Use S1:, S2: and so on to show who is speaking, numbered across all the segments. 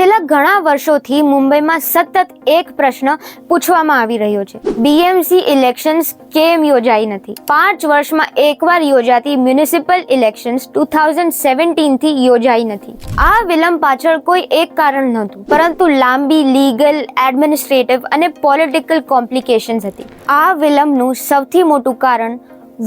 S1: છેલ્લા ઘણા વર્ષોથી મુંબઈમાં સતત એક પ્રશ્ન પૂછવામાં આવી રહ્યો છે. બીએમસી ઇલેક્શન્સ કેમ યોજાઈ નથી? પાંચ વર્ષમાં એકવાર યોજાતી મ્યુનિસિપલ ઇલેક્શન્સ ટુ થાઉઝન્ડ સેવન્ટીનથી યોજાઈ નથી. આ વિલંબ પાછળ કોઈ એક કારણ નહોતું, પરંતુ લાંબી લીગલ એડમિનિસ્ટ્રેટિવ અને પોલિટિકલ કોમ્પ્લિકેશન્સ હતી. આ વિલંબનું સૌથી મોટું કારણ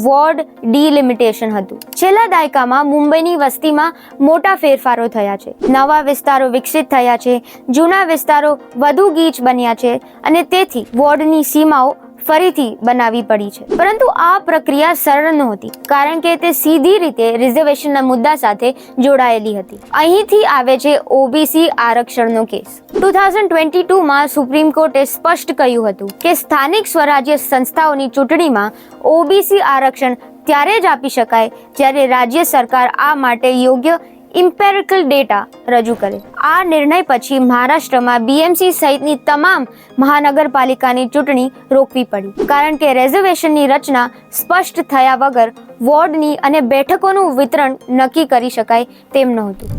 S1: વોર્ડ ડિલિમિટેશન હતું. છેલ્લા દાયકામાં મુંબઈની વસ્તીમાં મોટા ફેરફારો થયા છે. નવા વિસ્તારો વિકસિત થયા છે, જૂના વિસ્તારો વધુ ગીચ બન્યા છે અને તેથી વોર્ડની સીમાઓ ફરીથી બનાવવી પડી છે. પરંતુ આ પ્રક્રિયા સરળ નહોતી, કારણ કે તે સીધી રીતે રિઝર્વેશનના મુદ્દા સાથે જોડાયેલી હતી. અહીંથી આવે છે ઓબીસી આરક્ષણનો કેસ. ટુ થાઉઝન્ડ ટ્વેન્ટી ટુમાં સુપ્રીમ કોર્ટે સ્પષ્ટ કહ્યું હતું કે સ્થાનિક સ્વરાજ્ય સંસ્થાઓની ચૂંટણીમાં ઓબીસી આરક્ષણ ત્યારે જ આપી શકાય જ્યારે રાજ્ય સરકાર આ માટે યોગ્ય ઇમ્પેરિકલ ડેટા રજૂ કરે. આ નિર્ણય પછી મહારાષ્ટ્રમાં બીએમસી સહિતની તમામ મહાનગરપાલિકાની ચૂંટણી રોકવી પડી. કારણ કે રેઝર્વેશનની રચના સ્પષ્ટ થયા વગર વોર્ડની અને બેઠકોનું વિતરણ નક્કી કરી શકાય તેમ નહોતું.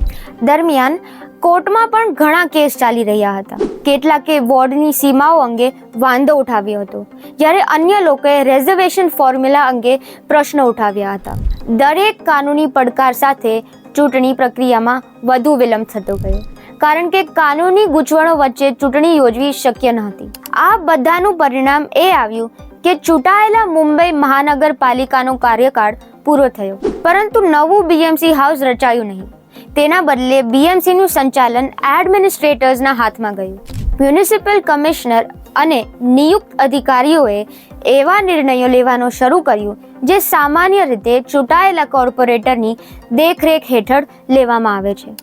S1: દરમિયાન કોર્ટમાં પણ ઘણા કેસ ચાલી રહ્યા હતા. કેટલાકે વોર્ડની સીમાઓ અંગે વાંધો ઉઠાવ્યો હતો. જ્યારે અન્ય લોકોએ રિઝર્વેશન ફોર્મ્યુલા અંગે પ્રશ્નો ઉઠાવ્યા હતા. દરેક કાનૂની પડકાર સાથે ચૂંટણી પ્રક્રિયામાં વધુ વિલંબ થતો ગયો. કારણ કે કાનૂની ગૂંચવણો વચ્ચે ચૂંટણી યોજવી શક્ય નહોતી આ બધાનું પરિણામ એ આવ્યું કે ચૂંટાયેલા મુંબઈ મહાનગરપાલિકાનો કાર્યકાળ પૂરો થયો. પરંતુ નવું બીએમસી હાઉસ રચાયું નહીં. તેના બદલે બીએમસીનું સંચાલન એડમિનિસ્ટ્રેટર્સના હાથમાં ગયું. મ્યુનિસિપલ કમિશનર અને નિયુક્ત અધિકારીઓએ એવા નિર્ણયો લેવાનું શરૂ કર્યું, જે સામાન્ય રીતે ચૂંટાયેલા કોર્પોરેટરની દેખરેખ હેઠળ લેવામાં આવે છે.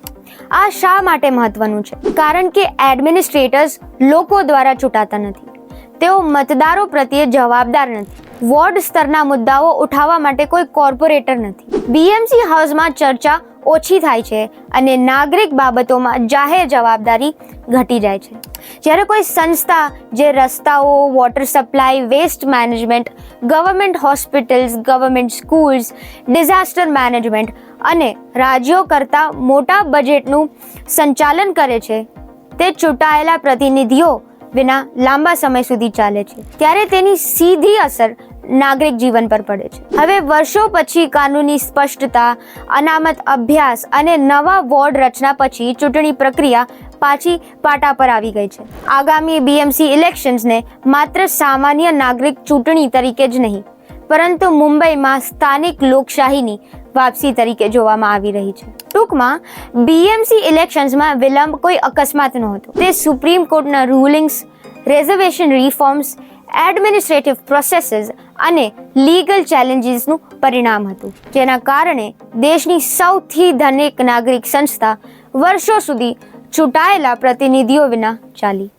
S1: આ શા માટે મહત્વનું છે? કારણ કે એડમિનિસ્ટ્રેટર્સ લોકો દ્વારા ચૂંટાતા નથી. તેઓ મતદારો પ્રત્યે જવાબદાર નથી. વોર્ડ સ્તરના મુદ્દાઓ ઉઠાવવા માટે કોઈ કોર્પોરેટર નથી. બીએમસી હાઉસમાં ચર્ચા ઓછી થાય છે અને નાગરિક બાબતોમાં જાહેર જવાબદારી ઘટી જાય છે. જ્યારે કોઈ સંસ્થા જે રસ્તાઓ water supply waste management government hospitals government schools disaster management અને રાજ્યો કરતાં મોટા બજેટનું સંચાલન કરે છે, તે ચૂંટાયેલા પ્રતિનિધિઓ વિના લાંબા સમય સુધી ચાલે છે. ત્યારે તેની સીધી અસર નાગરિક જીવન પર પડે છે. હવે વર્ષો પછી કાનૂની સ્પષ્ટતા, અનામત અભ્યાસ અને નવા વોર્ડ રચના પછી ચૂંટણી પ્રક્રિયા પાછી પાટા પર આવી ગઈ છે. આગામી બીએમસી ઇલેક્શન્સને માત્ર સામાન્ય નાગરિક ચૂંટણી તરીકે જ નહીં, પરંતુ મુંબઈમાં સ્થાનિક લોકશાહીની વાપસી તરીકે જોવામાં આવી રહી છે. ટૂંકમાં બીએમસી ઇલેક્શન્સમાં વિલંબ કોઈ અકસ્માત નહોતો. તે સુપ્રીમ કોર્ટના rulings reservation reforms administrative processes અને લીગલ ચેલેન્જીસનું પરિણામ હતું, જેના કારણે દેશની સૌથી ધનિક નાગરિક સંસ્થા વર્ષો સુધી છૂટાયેલા પ્રતિનિધિઓ વિના ચાલી.